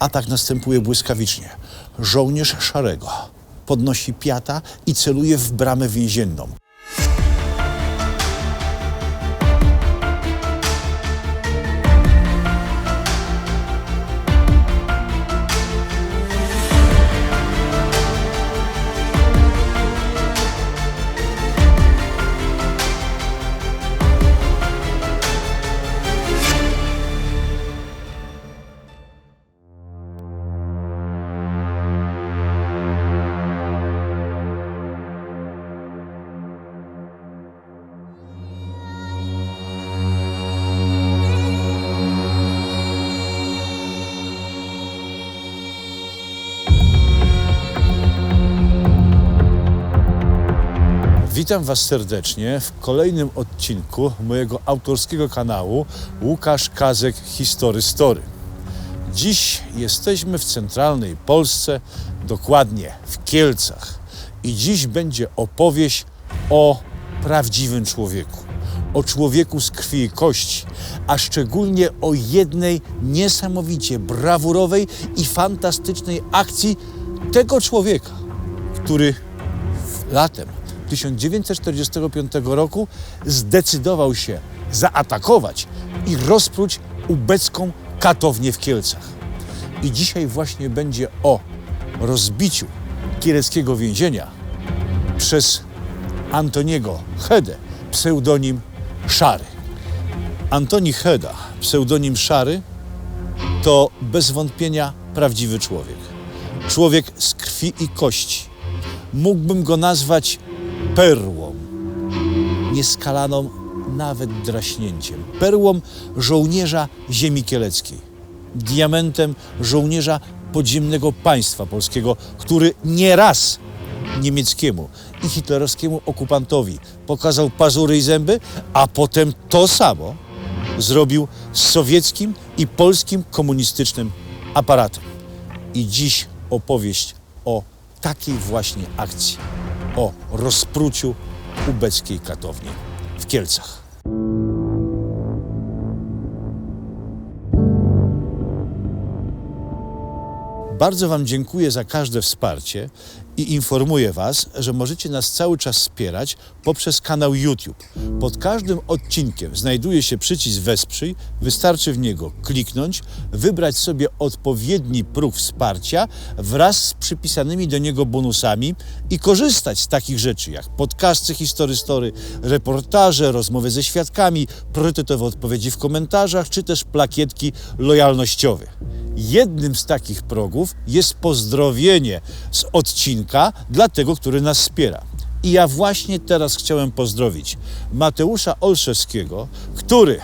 Atak następuje błyskawicznie. Żołnierz szarego podnosi piata i celuje w bramę więzienną. Witam Was serdecznie w kolejnym odcinku mojego autorskiego kanału Łukasz Kazek History Story. Dziś jesteśmy w centralnej Polsce, dokładnie w Kielcach. I dziś będzie opowieść o prawdziwym człowieku. O człowieku z krwi i kości, a szczególnie o jednej niesamowicie brawurowej i fantastycznej akcji tego człowieka, który latem 1945 roku zdecydował się zaatakować i rozpróć ubecką katownię w Kielcach. I dzisiaj właśnie będzie o rozbiciu kieleckiego więzienia przez Antoniego Hedę, pseudonim Szary. Antoni Heda, pseudonim Szary, to bez wątpienia prawdziwy człowiek. Człowiek z krwi i kości. Mógłbym go nazwać perłą, nieskalaną nawet draśnięciem, perłą żołnierza ziemi kieleckiej, diamentem żołnierza podziemnego państwa polskiego, który nieraz niemieckiemu i hitlerowskiemu okupantowi pokazał pazury i zęby, a potem to samo zrobił z sowieckim i polskim komunistycznym aparatem. I dziś opowieść o takiej właśnie akcji, o rozpruciu ubeckiej katowni w Kielcach. Bardzo Wam dziękuję za każde wsparcie i informuję Was, że możecie nas cały czas wspierać poprzez kanał YouTube. Pod każdym odcinkiem znajduje się przycisk Wesprzyj, wystarczy w niego kliknąć, wybrać sobie odpowiedni próg wsparcia wraz z przypisanymi do niego bonusami i korzystać z takich rzeczy jak podcasty History Story, reportaże, rozmowy ze świadkami, priorytetowe odpowiedzi w komentarzach czy też plakietki lojalnościowe. Jednym z takich progów jest pozdrowienie z odcinka dla tego, który nas wspiera. I ja właśnie teraz chciałem pozdrowić Mateusza Olszewskiego, który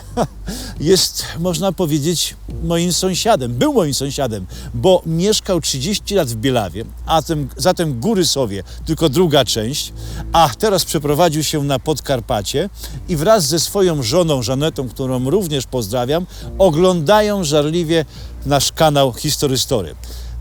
jest, można powiedzieć, moim sąsiadem, był moim sąsiadem, bo mieszkał 30 lat w Bielawie, a tym, zatem Góry Sowie, tylko druga część, a teraz przeprowadził się na Podkarpacie i wraz ze swoją żoną Żanetą, którą również pozdrawiam, oglądają żarliwie nasz kanał History Story.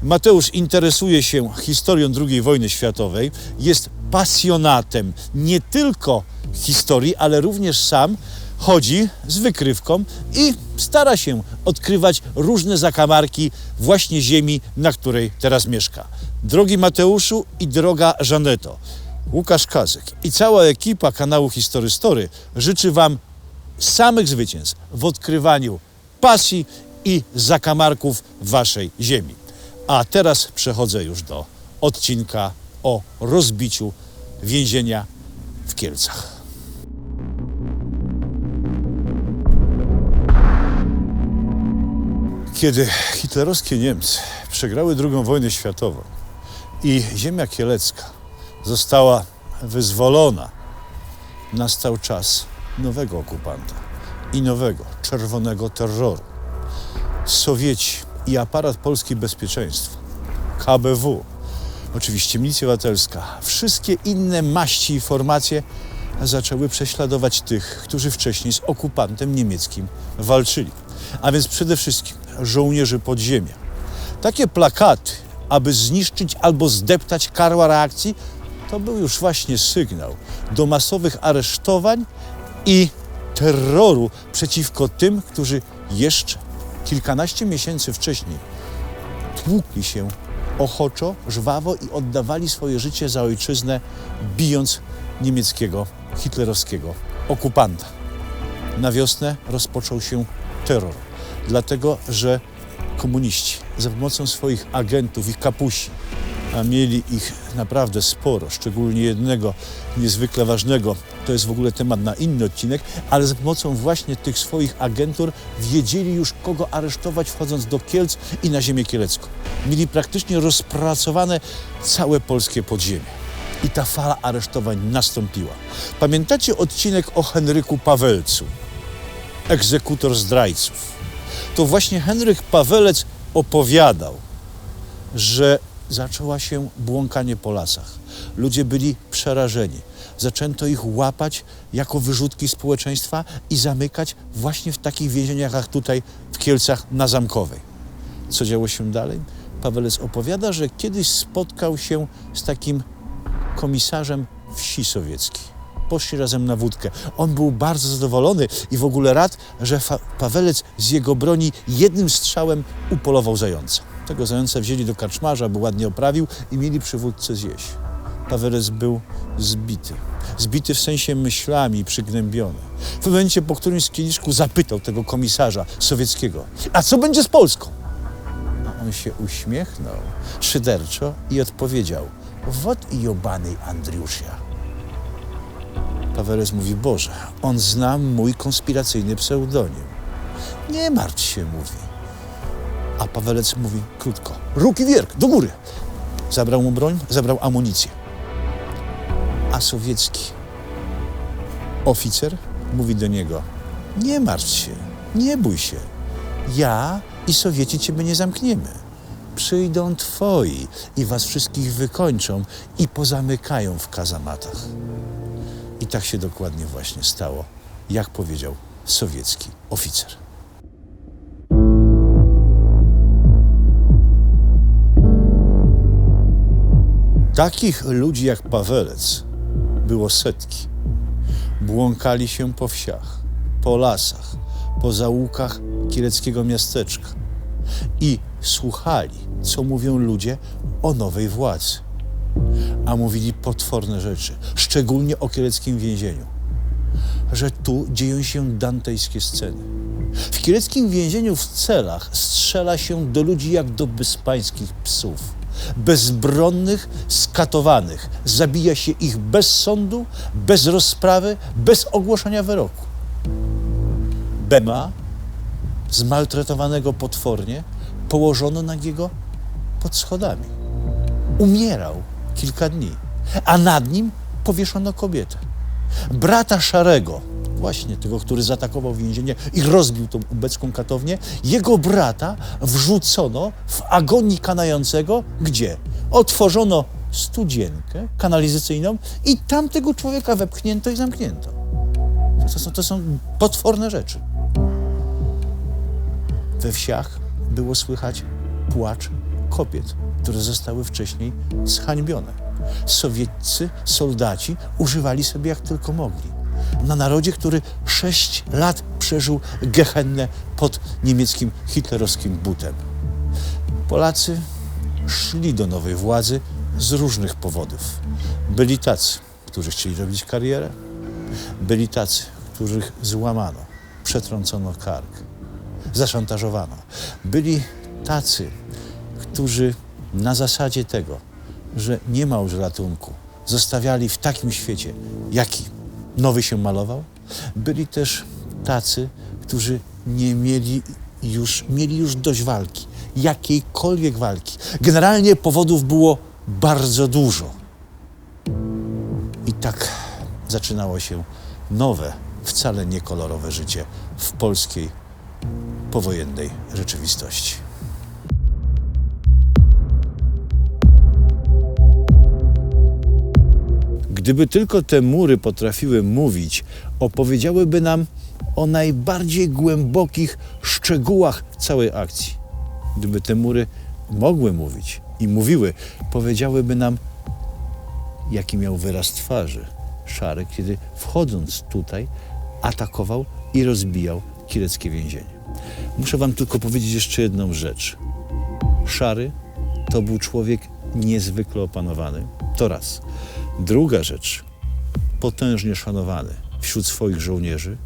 Mateusz interesuje się historią II wojny światowej, jest pasjonatem nie tylko historii, ale również sam chodzi z wykrywką i stara się odkrywać różne zakamarki właśnie ziemi, na której teraz mieszka. Drogi Mateuszu i droga Żaneto, Łukasz Kazek i cała ekipa kanału History Story życzy Wam samych zwycięstw w odkrywaniu pasji i zakamarków Waszej ziemi. A teraz przechodzę już do odcinka o rozbiciu więzienia w Kielcach. Kiedy hitlerowskie Niemcy przegrały II wojnę światową i ziemia kielecka została wyzwolona, nastał czas nowego okupanta i nowego czerwonego terroru. Sowieci i aparat polskiej bezpieczeństwa, KBW, oczywiście milicja obywatelska, wszystkie inne maści i formacje zaczęły prześladować tych, którzy wcześniej z okupantem niemieckim walczyli. A więc przede wszystkim żołnierzy podziemia. Takie plakaty, aby zniszczyć albo zdeptać karła reakcji, to był już właśnie sygnał do masowych aresztowań i terroru przeciwko tym, którzy jeszcze kilkanaście miesięcy wcześniej tłukli się ochoczo, żwawo i oddawali swoje życie za ojczyznę, bijąc niemieckiego, hitlerowskiego okupanta. Na wiosnę rozpoczął się terror, dlatego że komuniści za pomocą swoich agentów i kapusi, a mieli ich naprawdę sporo, szczególnie jednego niezwykle ważnego, to jest w ogóle temat na inny odcinek, ale za pomocą właśnie tych swoich agentur wiedzieli już kogo aresztować wchodząc do Kielc i na ziemię kielecką. Mieli praktycznie rozpracowane całe polskie podziemie. I ta fala aresztowań nastąpiła. Pamiętacie odcinek o Henryku Pawelcu? egzekutor zdrajców. To właśnie Henryk Pawelec opowiadał, że zaczęła się błąkanie po lasach. Ludzie byli przerażeni. Zaczęto ich łapać jako wyrzutki społeczeństwa i zamykać właśnie w takich więzieniach jak tutaj w Kielcach na Zamkowej. Co działo się dalej? Pawelec opowiada, że kiedyś spotkał się z takim komisarzem wsi sowieckiej poszli razem na wódkę. On był bardzo zadowolony i w ogóle rad, że Fa- Pawelec z jego broni jednym strzałem upolował zająca. Tego zająca wzięli do karczmarza, by ładnie oprawił i mieli przy wódce zjeść. Pawelec był zbity. Zbity w sensie myślami, przygnębiony. W momencie po którymś z kieliszku zapytał tego komisarza sowieckiego, a co będzie z Polską? A on się uśmiechnął szyderczo i odpowiedział, wod i jobany Andriusia. Paweles mówi, Boże, on zna mój konspiracyjny pseudonim. Nie martw się, mówi. A Pawelec mówi krótko, ruki wierk, do góry. Zabrał mu broń, zabrał amunicję. Sowiecki oficer mówi do niego, nie martw się, nie bój się. Ja i Sowieci ciebie nie zamkniemy. Przyjdą twoi i was wszystkich wykończą i pozamykają w kazamatach. I tak się dokładnie właśnie stało, jak powiedział sowiecki oficer. Takich ludzi jak Pawelec było setki. Błąkali się po wsiach, po lasach, po zaułkach kieleckiego miasteczka i słuchali, co mówią ludzie o nowej władzy a mówili potworne rzeczy, szczególnie o kieleckim więzieniu. Że tu dzieją się dantejskie sceny. W kieleckim więzieniu w celach strzela się do ludzi jak do bezpańskich psów. Bezbronnych, skatowanych. Zabija się ich bez sądu, bez rozprawy, bez ogłoszenia wyroku. Bema, zmaltretowanego potwornie, położono nagiego pod schodami. Umierał kilka dni, a nad nim powieszono kobietę. Brata Szarego, właśnie tego, który zaatakował więzienie i rozbił tą ubecką katownię, jego brata wrzucono w agonii kanającego, gdzie otworzono studzienkę kanalizacyjną i tam tego człowieka wepchnięto i zamknięto. To są, to są potworne rzeczy. We wsiach było słychać płacz kobiet, które zostały wcześniej zhańbione. Sowieccy soldaci używali sobie jak tylko mogli. Na narodzie, który sześć lat przeżył gehennę pod niemieckim hitlerowskim butem. Polacy szli do nowej władzy z różnych powodów. Byli tacy, którzy chcieli robić karierę, byli tacy, których złamano, przetrącono kark, zaszantażowano. Byli tacy, którzy na zasadzie tego, że nie ma już ratunku, zostawiali w takim świecie, jaki nowy się malował. Byli też tacy, którzy nie mieli już, mieli już dość walki, jakiejkolwiek walki. Generalnie powodów było bardzo dużo. I tak zaczynało się nowe, wcale niekolorowe życie w polskiej powojennej rzeczywistości. Gdyby tylko te mury potrafiły mówić, opowiedziałyby nam o najbardziej głębokich szczegółach całej akcji. Gdyby te mury mogły mówić i mówiły, powiedziałyby nam, jaki miał wyraz twarzy Szary, kiedy wchodząc tutaj atakował i rozbijał kieleckie więzienie. Muszę wam tylko powiedzieć jeszcze jedną rzecz. Szary to był człowiek niezwykle opanowany. To raz. Druga rzecz, potężnie szanowany wśród swoich żołnierzy,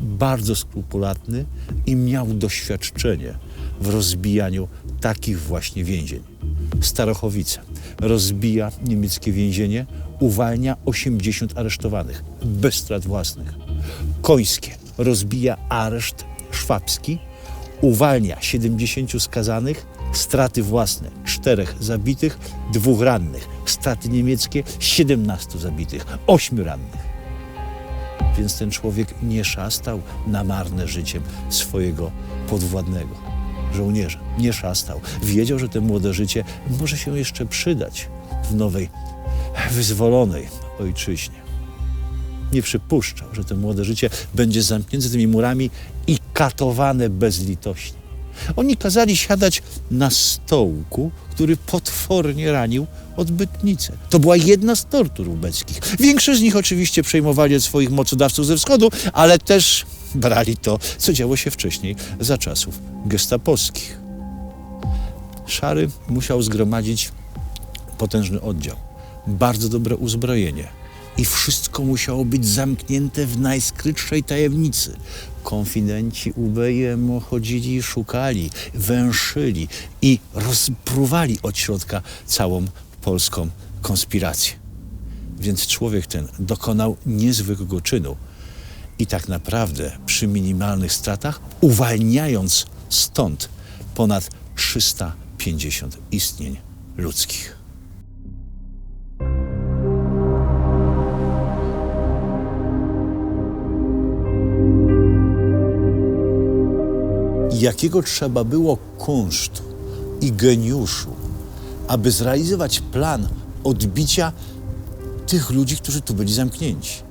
bardzo skrupulatny i miał doświadczenie w rozbijaniu takich właśnie więzień. Starochowice rozbija niemieckie więzienie, uwalnia 80 aresztowanych bez strat własnych. Końskie rozbija areszt szwabski, uwalnia 70 skazanych, straty własne, czterech zabitych, dwóch rannych, straty niemieckie, 17 zabitych, ośmiu rannych. Więc ten człowiek nie szastał na marne życiem swojego podwładnego żołnierza. Nie szastał. Wiedział, że to młode życie może się jeszcze przydać w nowej, wyzwolonej ojczyźnie. Nie przypuszczał, że to młode życie będzie zamknięte tymi murami i katowane bezlitośnie. Oni kazali siadać na stołku, który potwornie ranił odbytnicę. To była jedna z tortur ubeckich. Większość z nich oczywiście przejmowali od swoich mocodawców ze wschodu, ale też brali to, co działo się wcześniej za czasów gestapowskich. Szary musiał zgromadzić potężny oddział, bardzo dobre uzbrojenie i wszystko musiało być zamknięte w najskrytszej tajemnicy. Konfidenci UBM chodzili szukali, węszyli i rozpruwali od środka całą polską konspirację. Więc człowiek ten dokonał niezwykłego czynu i tak naprawdę przy minimalnych stratach, uwalniając stąd ponad 350 istnień ludzkich. Jakiego trzeba było kunsztu i geniuszu, aby zrealizować plan odbicia tych ludzi, którzy tu byli zamknięci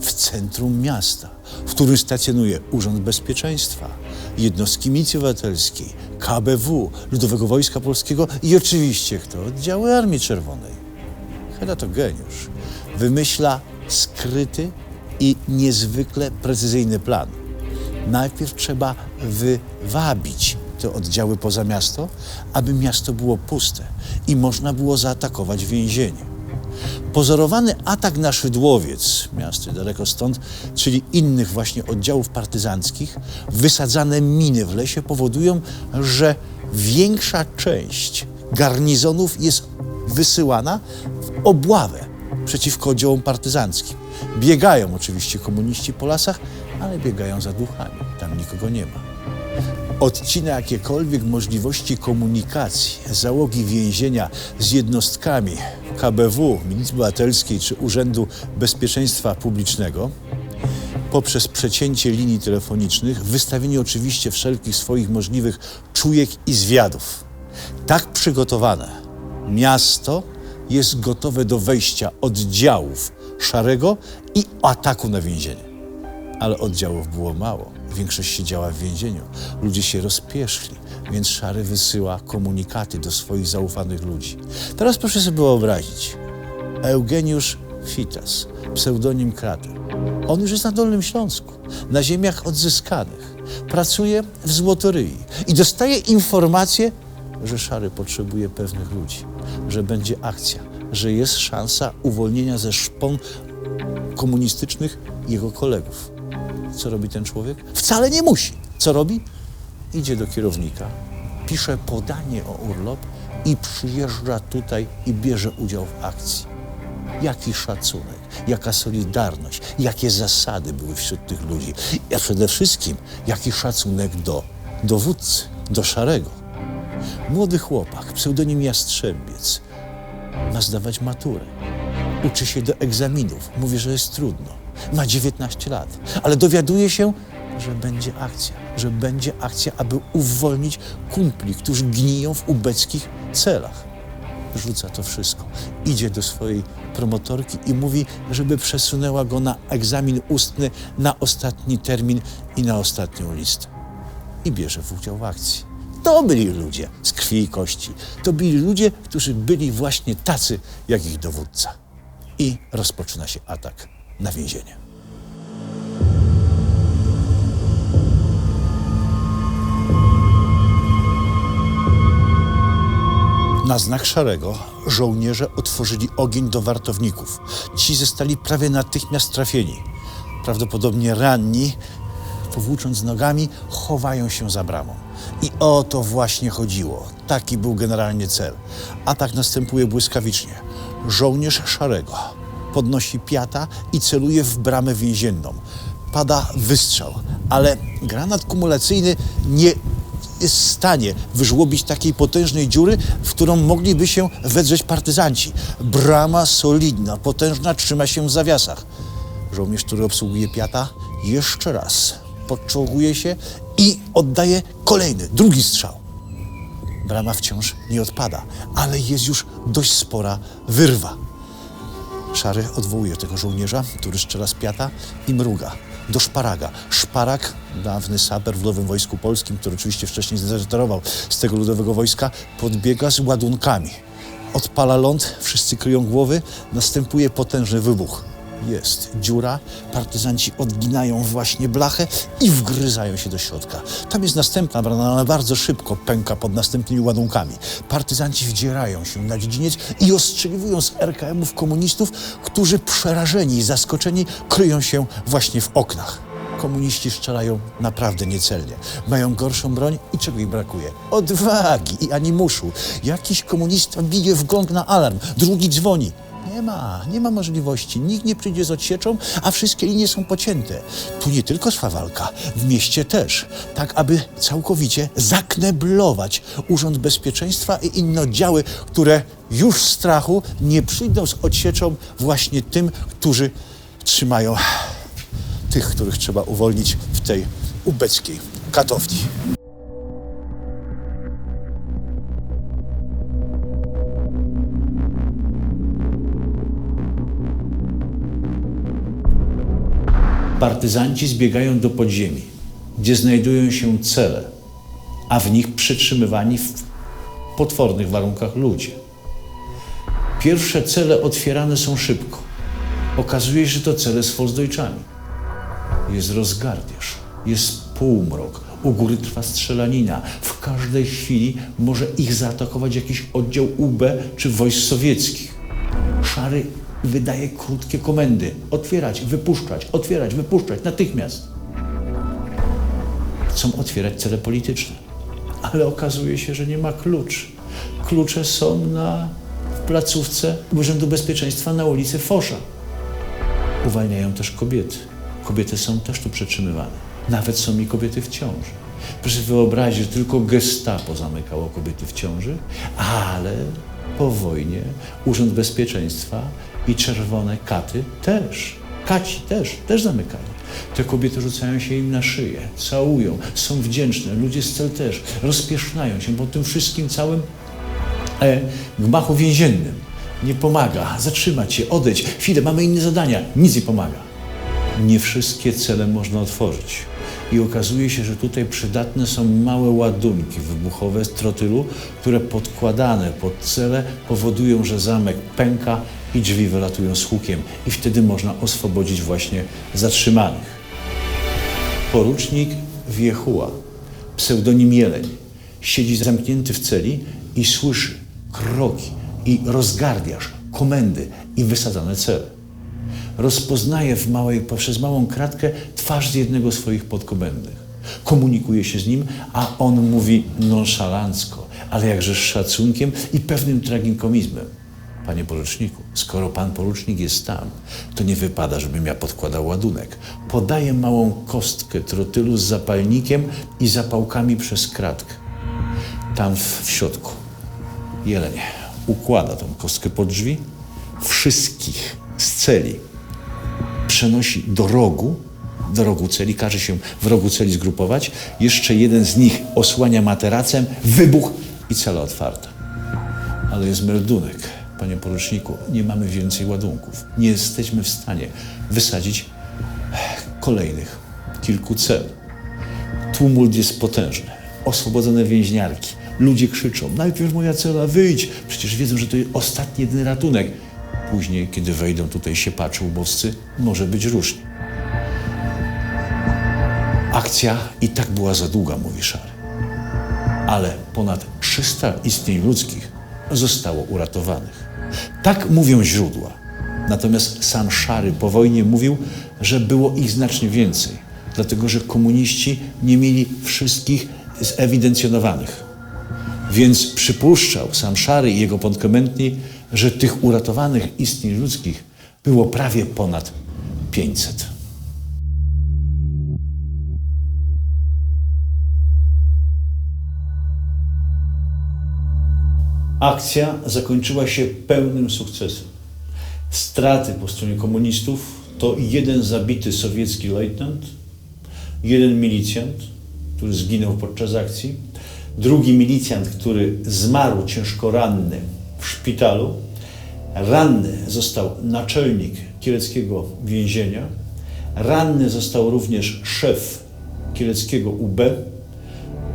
w centrum miasta, w którym stacjonuje Urząd Bezpieczeństwa, jednostki Milicji Obywatelskiej, KBW, Ludowego Wojska Polskiego i oczywiście kto? Oddziały Armii Czerwonej. Chyba to geniusz. Wymyśla skryty i niezwykle precyzyjny plan. Najpierw trzeba wywabić te oddziały poza miasto, aby miasto było puste i można było zaatakować więzienie. Pozorowany atak na Szydłowiec, miasto daleko stąd, czyli innych właśnie oddziałów partyzanckich, wysadzane miny w lesie powodują, że większa część garnizonów jest wysyłana w obławę przeciwko oddziałom partyzanckim. Biegają oczywiście komuniści po lasach, ale biegają za duchami. Tam nikogo nie ma odcina jakiekolwiek możliwości komunikacji załogi więzienia z jednostkami KBW, Milicji Obywatelskiej czy Urzędu Bezpieczeństwa Publicznego poprzez przecięcie linii telefonicznych, wystawienie oczywiście wszelkich swoich możliwych czujek i zwiadów. Tak przygotowane miasto jest gotowe do wejścia oddziałów szarego i ataku na więzienie. Ale oddziałów było mało Większość siedziała w więzieniu. Ludzie się rozpieszli, więc Szary wysyła komunikaty do swoich zaufanych ludzi. Teraz proszę sobie wyobrazić. Eugeniusz Fitas, pseudonim Krater. On już jest na Dolnym Śląsku, na ziemiach odzyskanych. Pracuje w Złotoryi i dostaje informację, że Szary potrzebuje pewnych ludzi, że będzie akcja, że jest szansa uwolnienia ze szpon komunistycznych jego kolegów. Co robi ten człowiek? Wcale nie musi. Co robi? Idzie do kierownika, pisze podanie o urlop i przyjeżdża tutaj i bierze udział w akcji. Jaki szacunek, jaka solidarność, jakie zasady były wśród tych ludzi, a przede wszystkim jaki szacunek do dowódcy, do szarego. Młody chłopak, pseudonim Jastrzebiec, ma zdawać maturę. Uczy się do egzaminów. Mówi, że jest trudno ma 19 lat, ale dowiaduje się, że będzie akcja, że będzie akcja, aby uwolnić kumpli, którzy gniją w ubeckich celach. Rzuca to wszystko. Idzie do swojej promotorki i mówi, żeby przesunęła go na egzamin ustny na ostatni termin i na ostatnią listę. I bierze w udział w akcji. To byli ludzie z krwi i kości. To byli ludzie, którzy byli właśnie tacy jak ich dowódca. I rozpoczyna się atak na więzienie. Na znak szarego żołnierze otworzyli ogień do wartowników. Ci zostali prawie natychmiast trafieni. Prawdopodobnie ranni, powłócząc nogami, chowają się za bramą. I o to właśnie chodziło. Taki był generalnie cel. Atak następuje błyskawicznie. Żołnierz szarego podnosi piata i celuje w bramę więzienną. Pada wystrzał, ale granat kumulacyjny nie jest w stanie wyżłobić takiej potężnej dziury, w którą mogliby się wedrzeć partyzanci. Brama solidna, potężna, trzyma się w zawiasach. Żołnierz, który obsługuje piata, jeszcze raz podczołguje się i oddaje kolejny, drugi strzał. Brama wciąż nie odpada, ale jest już dość spora wyrwa. Szary odwołuje tego żołnierza, który strzela z piata i mruga do szparaga. Szparag, dawny saper w Ludowym Wojsku Polskim, który oczywiście wcześniej zdezerterował z tego ludowego wojska, podbiega z ładunkami. Odpala ląd, wszyscy kryją głowy, następuje potężny wybuch. Jest dziura, partyzanci odginają właśnie blachę i wgryzają się do środka. Tam jest następna brama, ale bardzo szybko pęka pod następnymi ładunkami. Partyzanci wdzierają się na dziedziniec i ostrzeliwują z RKM-ów komunistów, którzy przerażeni i zaskoczeni kryją się właśnie w oknach. Komuniści strzelają naprawdę niecelnie. Mają gorszą broń i czego im brakuje? Odwagi i animuszu. Jakiś komunista bije w gong na alarm, drugi dzwoni. Nie ma, nie ma możliwości. Nikt nie przyjdzie z odsieczą, a wszystkie linie są pocięte. Tu nie tylko trwa walka, w mieście też. Tak, aby całkowicie zakneblować Urząd Bezpieczeństwa i inne oddziały, które już w strachu nie przyjdą z odsieczą właśnie tym, którzy trzymają tych, których trzeba uwolnić w tej ubeckiej katowni. Partyzanci zbiegają do podziemi, gdzie znajdują się cele, a w nich przetrzymywani w potwornych warunkach ludzie. Pierwsze cele otwierane są szybko. Okazuje się, że to cele z Volksdeutschami. Jest rozgardiasz, jest półmrok, u góry trwa strzelanina. W każdej chwili może ich zaatakować jakiś oddział UB czy wojsk sowieckich. Szary wydaje krótkie komendy. Otwierać, wypuszczać, otwierać, wypuszczać, natychmiast. Chcą otwierać cele polityczne. Ale okazuje się, że nie ma kluczy. Klucze są na placówce Urzędu Bezpieczeństwa na ulicy Fosza. Uwalniają też kobiety. Kobiety są też tu przetrzymywane. Nawet są i kobiety w ciąży. Proszę wyobrazić, że tylko gestapo zamykało kobiety w ciąży, ale po wojnie Urząd Bezpieczeństwa i czerwone katy też. Kaci też, też zamykali. Te kobiety rzucają się im na szyję, całują, są wdzięczne. Ludzie z cel też rozpiesznają się po tym wszystkim całym e, gmachu więziennym. Nie pomaga zatrzymać się, odejść. Chwilę, mamy inne zadania. Nic nie pomaga. Nie wszystkie cele można otworzyć. I okazuje się, że tutaj przydatne są małe ładunki wybuchowe z trotylu, które podkładane pod cele powodują, że zamek pęka i drzwi wylatują z hukiem. I wtedy można oswobodzić właśnie zatrzymanych. Porucznik Wiechua, pseudonim Jeleń, siedzi zamknięty w celi i słyszy kroki i rozgardiasz, komendy i wysadzane cele. Rozpoznaje w małej, poprzez małą kratkę twarz jednego z swoich podkomendnych. Komunikuje się z nim, a on mówi nonszalancko, ale jakże z szacunkiem i pewnym tragikomizmem. Panie poruczniku, skoro pan porucznik jest tam, to nie wypada, żebym ja podkładał ładunek. Podaję małą kostkę trotylu z zapalnikiem i zapałkami przez kratkę. Tam w, środku jeleń układa tą kostkę pod drzwi, wszystkich z celi przenosi do rogu, do rogu celi, każe się w rogu celi zgrupować. Jeszcze jeden z nich osłania materacem, wybuch i cela otwarta. Ale jest meldunek, panie poruczniku, nie mamy więcej ładunków. Nie jesteśmy w stanie wysadzić kolejnych kilku cel. Tumult jest potężny. Oswobodzone więźniarki. Ludzie krzyczą, najpierw moja cela, wyjdź. Przecież wiedzą, że to jest ostatni jedyny ratunek. Później, kiedy wejdą tutaj siepacze ubowscy, może być różnie. Akcja i tak była za długa, mówi Szary. Ale ponad 300 istnień ludzkich zostało uratowanych. Tak mówią źródła. Natomiast sam Szary po wojnie mówił, że było ich znacznie więcej, dlatego że komuniści nie mieli wszystkich zewidencjonowanych. Więc przypuszczał sam Szary i jego podkomendni, że tych uratowanych istnień ludzkich było prawie ponad 500. Akcja zakończyła się pełnym sukcesem. Straty po stronie komunistów to jeden zabity sowiecki lejtnant, jeden milicjant, który zginął podczas akcji, drugi milicjant, który zmarł ciężko ranny w szpitalu, ranny został naczelnik kieleckiego więzienia, ranny został również szef kieleckiego UB,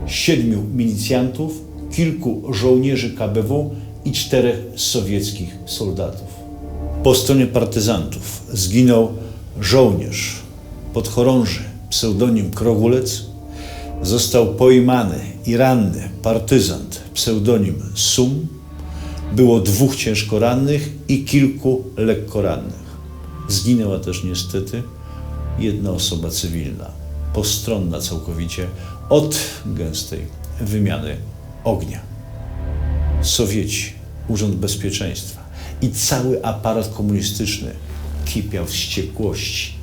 siedmiu milicjantów, kilku żołnierzy KBW i czterech sowieckich soldatów. Po stronie partyzantów zginął żołnierz podchorąży, pseudonim Krogulec, został pojmany i ranny partyzant, pseudonim Sum, było dwóch ciężko rannych i kilku lekko rannych. Zginęła też niestety jedna osoba cywilna, postronna całkowicie od gęstej wymiany ognia. Sowieci, Urząd Bezpieczeństwa i cały aparat komunistyczny kipiał wściekłości,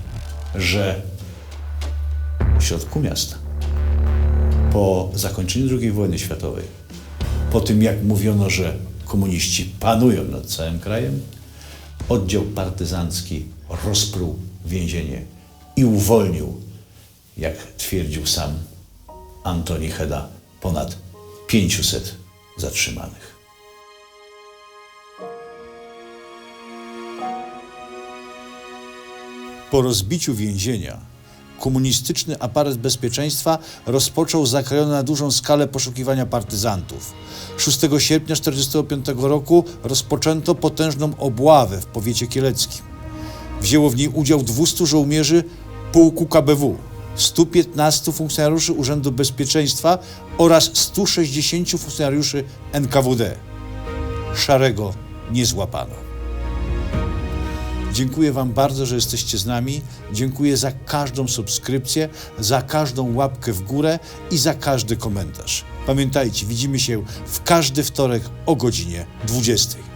że w środku miasta po zakończeniu II wojny światowej, po tym jak mówiono, że komuniści panują nad całym krajem, oddział partyzancki rozpruł więzienie i uwolnił, jak twierdził sam Antoni Heda, ponad 500 zatrzymanych. Po rozbiciu więzienia komunistyczny aparat bezpieczeństwa rozpoczął zakrojone na dużą skalę poszukiwania partyzantów. 6 sierpnia 1945 roku rozpoczęto potężną obławę w powiecie kieleckim. Wzięło w niej udział 200 żołnierzy pułku KBW, 115 funkcjonariuszy Urzędu Bezpieczeństwa oraz 160 funkcjonariuszy NKWD. Szarego nie złapano. Dziękuję Wam bardzo, że jesteście z nami. Dziękuję za każdą subskrypcję, za każdą łapkę w górę i za każdy komentarz. Pamiętajcie, widzimy się w każdy wtorek o godzinie 20.